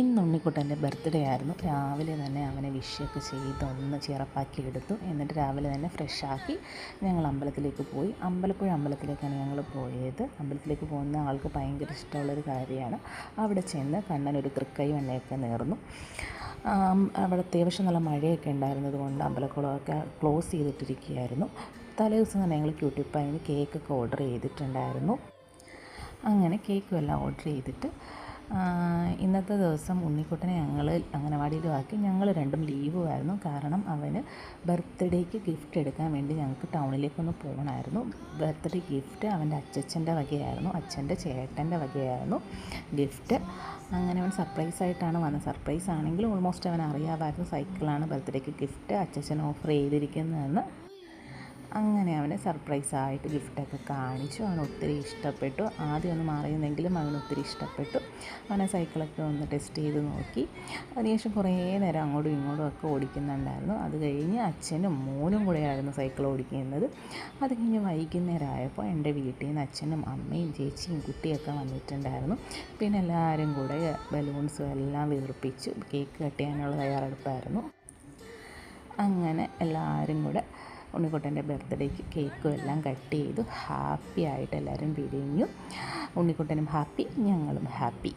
ഇന്ന് ഉണ്ണിക്കുട്ടന്റെ ബർത്ത്ഡേ ആയിരുന്നു. രാവിലെ തന്നെ അവനെ വിഷയൊക്കെ ചെയ്ത് ഒന്ന് ചിറപ്പാക്കി എടുത്തു. എന്നിട്ട് രാവിലെ തന്നെ ഫ്രഷാക്കി ഞങ്ങൾ അമ്പലത്തിലേക്ക് പോയി. അമ്പലപ്പുഴ അമ്പലത്തിലേക്കാണ് ഞങ്ങൾ പോയത്. അമ്പലത്തിലേക്ക് പോകുന്ന ആൾക്ക് ഭയങ്കര ഇഷ്ടമുള്ളൊരു കാര്യമാണ്. അവിടെ ചെന്ന് കണ്ണൻ ഒരു തൃക്കൈ വെണ്ണയൊക്കെ നേർന്നു. അവിടെ അത്യാവശ്യം നല്ല മഴയൊക്കെ ഉണ്ടായിരുന്നത് കൊണ്ട് അമ്പലക്കുളമൊക്കെ ക്ലോസ് ചെയ്തിട്ടിരിക്കുകയായിരുന്നു. തലേ ദിവസം തന്നെ ഞങ്ങൾ ക്യൂട്ടിപ്പായിന് കേക്കൊക്കെ ഓർഡർ ചെയ്തിട്ടുണ്ടായിരുന്നു. അങ്ങനെ കേക്കും എല്ലാം ഓർഡർ ചെയ്തിട്ട് ഇന്നത്തെ ദിവസം ഉണ്ണിക്കുട്ടനെ ഞങ്ങൾ അംഗനവാടിയിലുമാക്കി ഞങ്ങൾ രണ്ടും ലീവുമായിരുന്നു കാരണം അവന് ബർത്ത്ഡേക്ക് ഗിഫ്റ്റ് എടുക്കാൻ വേണ്ടി ഞങ്ങൾക്ക് ടൗണിലേക്കൊന്ന് പോകണമായിരുന്നു ബർത്ത്ഡേ ഗിഫ്റ്റ് അവന്റെ അച്ചച്ചന്റെ വകയായിരുന്നു. അച്ഛന്റെ ചേട്ടന്റെ വകയായിരുന്നു ഗിഫ്റ്റ് അങ്ങനെ അവൻ സർപ്രൈസ് ആയിട്ടാണ് വന്നത്. സർപ്രൈസ് ആണെങ്കിലും ഓൾമോസ്റ്റ് അവൻ അറിയാമായിരുന്നു സൈക്കിളാണ് ബർത്ത്ഡേക്ക് ഗിഫ്റ്റ് അച്ഛച്ചൻ ഓഫർ ചെയ്തിരിക്കുന്നതെന്ന്. അങ്ങനെ അവനെ സർപ്രൈസായിട്ട് ഗിഫ്റ്റൊക്കെ കാണിച്ചു. അവൻ ഒത്തിരി ഇഷ്ടപ്പെട്ടു. ആദ്യം ഒന്ന് മാറിയെന്നെങ്കിലും അവൻ ഒത്തിരി ഇഷ്ടപ്പെട്ടു. അവനെ സൈക്കിളൊക്കെ ഒന്ന് ടെസ്റ്റ് ചെയ്ത് നോക്കി. അതിനുശേഷം കുറേ നേരം അങ്ങോട്ടും ഇങ്ങോട്ടും ഒക്കെ ഓടിക്കുന്നുണ്ടായിരുന്നു. അത് കഴിഞ്ഞ് അച്ഛനും മോനും കൂടെയായിരുന്നു സൈക്കിൾ ഓടിക്കുന്നത്. അത് കഴിഞ്ഞ് വൈകുന്നേരമായപ്പോൾ എന്റെ വീട്ടിൽ നിന്ന് അച്ഛനും അമ്മയും ചേച്ചിയും കുട്ടിയൊക്കെ വന്നിട്ടുണ്ടായിരുന്നു. പിന്നെ എല്ലാവരും കൂടെ ബലൂൺസും എല്ലാം വീർപ്പിച്ചു കേക്ക് കട്ട് ചെയ്യാനുള്ള തയ്യാറെടുപ്പായിരുന്നു. അങ്ങനെ എല്ലാവരും കൂടെ ഉണ്ണിക്കുട്ടന്റെ ബർത്ത്ഡേക്ക് കേക്കും എല്ലാം കട്ട് ചെയ്തു. ഹാപ്പി ആയിട്ട് എല്ലാവരും പിരിഞ്ഞു. ഉണ്ണിക്കുട്ടനും ഹാപ്പി ഞങ്ങളും ഹാപ്പി